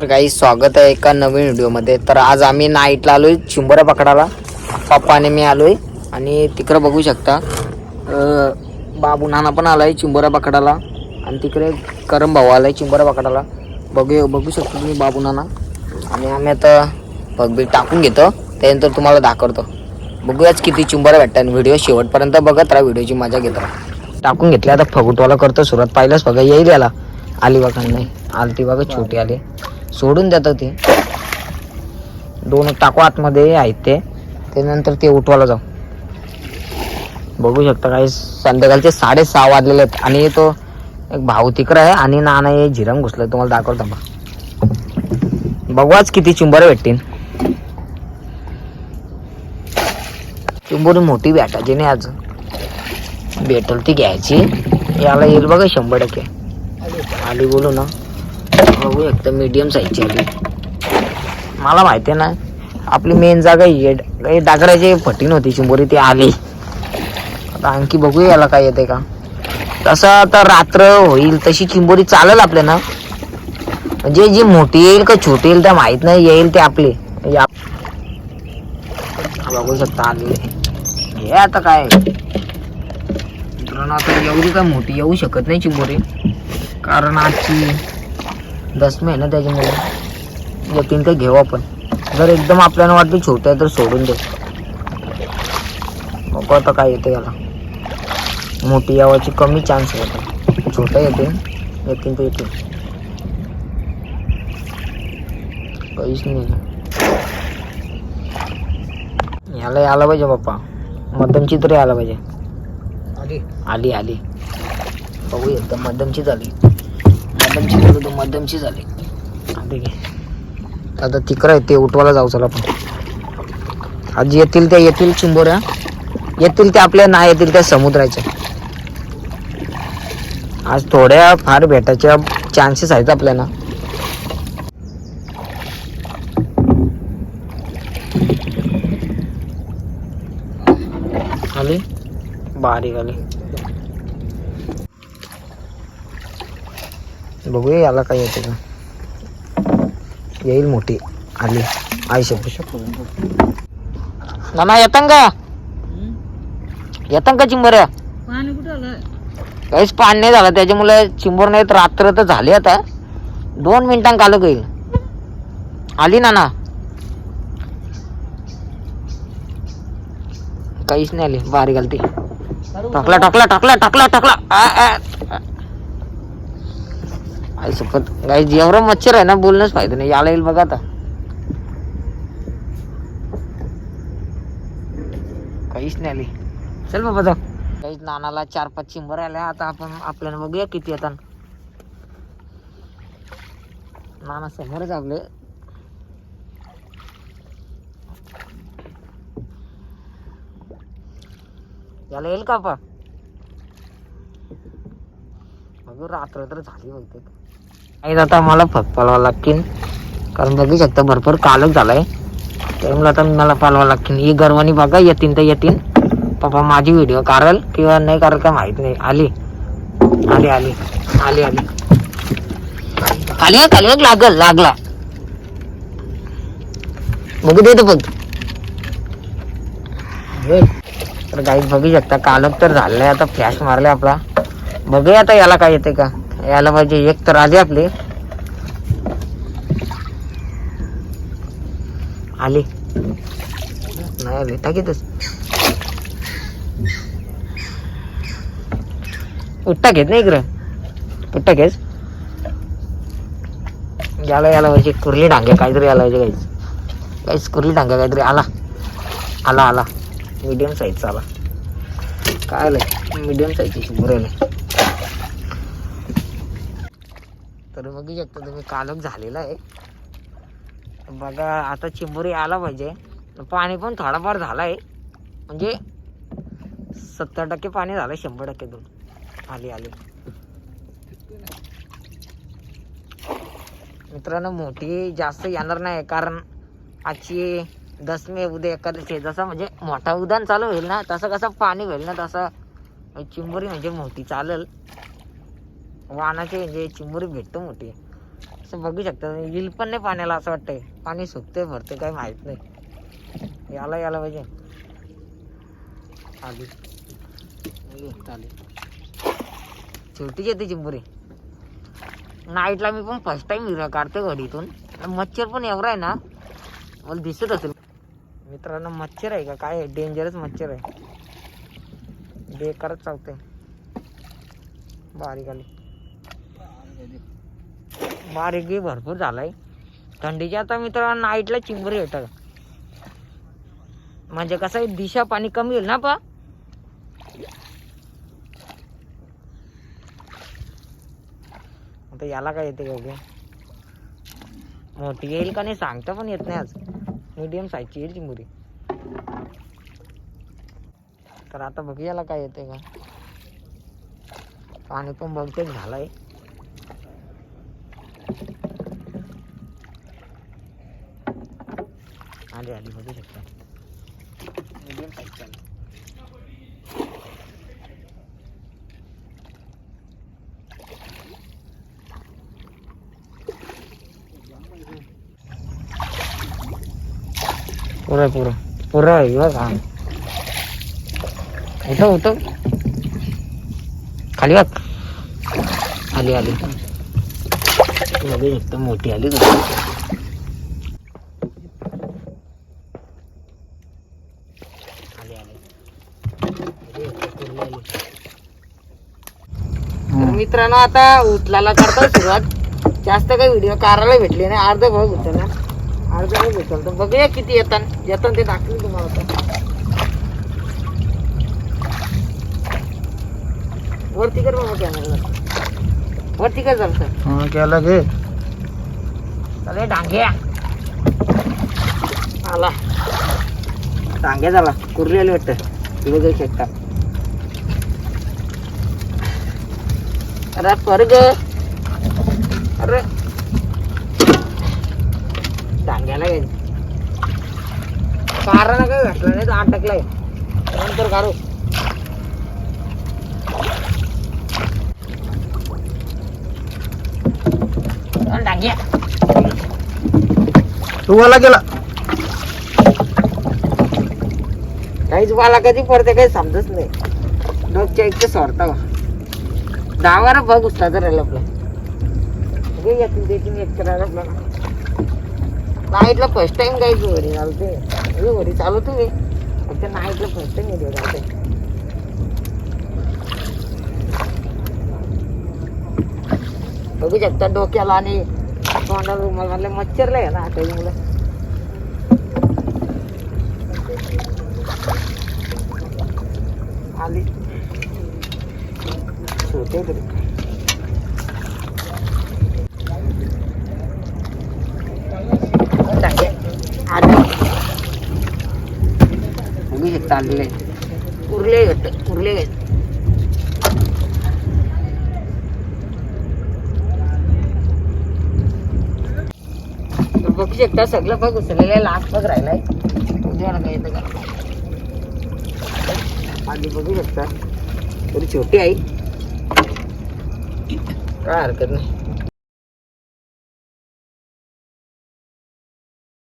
तर काही स्वागत आहे एका नवीन व्हिडिओमध्ये. तर आज आम्ही नाईटला आलोय चिंबोऱ्या पकडाला पप्पा आणि मी आलोय. आणि तिकडं बघू शकता बाबू नाना पण आलाय चिंबोऱ्या पकडाला आणि तिकडे करम भाऊ आलाय चिंबोऱ्या पकडाला बघू बघू शकता तुम्ही बाबू नाना. आणि आम्ही आता बघ टाकून घेतो. त्यानंतर तुम्हाला दाखवतो. बघूयाच किती चिंबोऱ्या भेटतात. व्हिडिओ शेवटपर्यंत बघत राहा व्हिडिओची मजा घेत राहा. टाकून घेतली. आता फगुटवाला करतो सुरुवात. पाहिलंच बघा येईल याला. आली बघा नाही. आलती बघा छोटी आली. सोडून देतात ते दोन टाकू आतमध्ये आहेत ते. त्यानंतर ते उठवायला जाऊ. बघू शकता काही संध्याकाळचे साडेसहा वाजलेले आहेत. आणि तो एक भाऊ तिकडं आहे आणि नाना हे झिरम घुसलं. तुम्हाला दाखवतो बा बघू. आज किती चुंबर भेटतील. चुंबर मोठी भेटायची नाही आज. भेटल ती घ्यायची. याला येईल बघा शंभर टक्के. आली बोलू ना. बघू एकदा मीडियम साईजची आली. मला माहिती आहे ना आपली मेन जागा ही आहे. काही डागराची फटीन होती चिंबोरी ती आली. आता आणखी बघू याला काय येते का. तसं आता रात्र होईल तशी चिंबोरी चालेल आपल्या ना. म्हणजे जी मोठी येईल का छोटी येईल त्या माहीत नाही येईल ते आपले. म्हणजे बघू शकता आली. हे आता काय? मित्रांनो आता एवढी काय मोठी येऊ शकत नाही चिंबोरी कारण आजची दसमी आहे ना त्याच्यामुळे येतील ते घेऊ आपण. जर एकदम आपल्याला वाटतं छोटं आहे तर सोडून दे. बघू आता काय येते याला. मोठी यावाची कमी चान्स आहे आता. छोटं येते येतील तर येतील काहीच नाही याला यायला पाहिजे बाप्पा. मध्यमची तरी आला पाहिजे. आली. आली आली. बघू एकदम मध्यमची झाली मध्यमची बोलू तर मध्यमची झाली. आता तिकडं आहे ते उठवायला जाऊ चला आपण. आज येतील त्या येतील चिंबोऱ्या. येतील त्या आपल्या नाही येतील त्या समुद्राच्या. आज थोड्या फार भेटायच्या चान्सेस आहेत आपल्याला. आले? बारीक आली. बघूया याला काय येते का? येईल मोठी. आली. आई शब्द नाना येतं का? येतं का चिंबऱ्या पाणी कुठं आलं काहीच पाणी नाही झालं. त्याच्यामुळे चिंबर नाही तर रात्र तर झाली आता. दोन मिनिटां काल येईल. आली ना ना काहीच नाही आली. बारीक आली ती टाकला टाकला टाकला टाकला टाकला. आ, आ, आ. आई शपथ काही जेवढं मच्छर आहे ना बोलणंच फायदा नाही. याला येईल बघा आता. काहीच नाही आली. चल बाबा जाऊ. काहीच नानाला चार पाच चिंबर आल्या. आता आपण आपल्याला बघूया किती येतात. नाना समोरच आपले याला येईल का आपण? बघू रात्र तर झाली बघते आणि आता मला फक्त पालवा लागतील. कारण बघू शकता भरपूर कालच झालाय. त्यामुळे आता मला पालवा लागतील. ही गर्वानी बघा येतील तर येतील. पप्पा माझी व्हिडिओ काढल किंवा नाही काढल का माहीत नाही. आली. आली आली. आली आली. खाली खाली लागल लागला. बघू देतो बघ. तर काही बघू शकता कालच तर झालंय. आता फ्लॅश मारलाय आपला. बघूया आता याला काय येते का? यायला पाहिजे. एक तर आली आपली. आली. नाही आली. टाकीतच उठ्ठा घेत नाही इकडं. उठ्ठा घेस याला याला पाहिजे. कुर्ली डांग्या काहीतरी आला पाहिजे काहीच काहीच कुर्ली डांग्या काहीतरी. आला. आला आला. मीडियम साईजचा आला. काय आलं मीडियम साईजची शंभर आले तर बघू शकता तुम्ही कालक झालेला आहे. बघा आता चिंबोरी आला पाहिजे. पाणी पण थोडाफार झालाय. म्हणजे सत्तर टक्के पाणी झालं शंभर टक्के दोन आली आली. मित्रांनो मोठी जास्त येणार नाही कारण आजची दसमी उद्या एकादशी आहे. जसं म्हणजे मोठा उदान चालू होईल ना तसं कसं पाणी होईल ना तसं चिंबोरी म्हणजे मोठी चालेल. वाहनाची म्हणजे चिंबोरी भेटतो मोठी. असं बघू शकता येईल पण नाही पाण्याला असं वाटतंय. पाणी सुकते भरते काही माहीत नाही. याला याला पाहिजे. आली. छोटीच येते चिंबुरी नाईटला मी पण फर्स्ट टाइम हिरा काढते घडीतून. मच्छर पण एवढा आहे ना मला दिसत असेल. मित्रांनो मच्छर आहे का? काय डेंजरस मच्छर आहे. बेकारच चावते बारीक आली. बारीकही भरपूर झालाय. थंडीच्या आता मित्रांनो नाईटला चिंबरी येतात म्हणजे कसं आहे दिशा पाणी कमी होईल ना पा? आता याला काय येते योग्य मोठी येईल का नाही सांगता पण येत नाही आज. मीडियम साईजची येईल चिंबुरी. तर आता बघ याला काय येते का? पाणी पण बघतेच झालंय. आली आली बघू शकता मीडियम साईजची आली पुरं पुरं पुरं आहे बघ हा उठव उठव खाली बघ आली आली मध्ये एकदम मोठी आली आली आली. कुर्ली मित्रांनो आता उचलायला करतो सुरुवात. जास्त काही व्हिडिओ काढायला भेटले नाही. अर्ध भाग उचलला अर्ध भाग उचलतो तर बघूया किती येतात येतात ते दाखवेल तुम्हाला आता. वरती कर बाबा कॅमेरा वरती कर जरा केला घे. अरे डांग्या. आला. डांग्या झाला कुर्ली आली वाटतं. तिथे जाऊ शकता. अरे कर ग. अरे. डांग्याला गेली. कारण काय घातलं नाही तर अटकलाय नंतर काढू. अरे डांग्या तू मला गेला. काहीच मला कधी पडते काही समजत नाही. डोकच्या एक सोडता दहा बारा बघ उचला तर राहिलं यातून देखील एक करायला आपल्याला. नाईटला फर्स्ट टाइम गायची वरी चालते हे वरी चालू तुम्ही फक्त नाईटला फर्स्ट टाइम येते चालते बघू शकता डोक्याला आणि तोंडाला रुमाल मच्छरला आहे ना आता मुलं. आली. छोटे तरी. आलेले उरले घट्ट उरले बघू शकता सगळं बघ आहे. लास्ट बघ राहिलाय. उद्याला काय येतं का? आधी बघू शकता. थोडी छोटी आई काय हरकत नाही.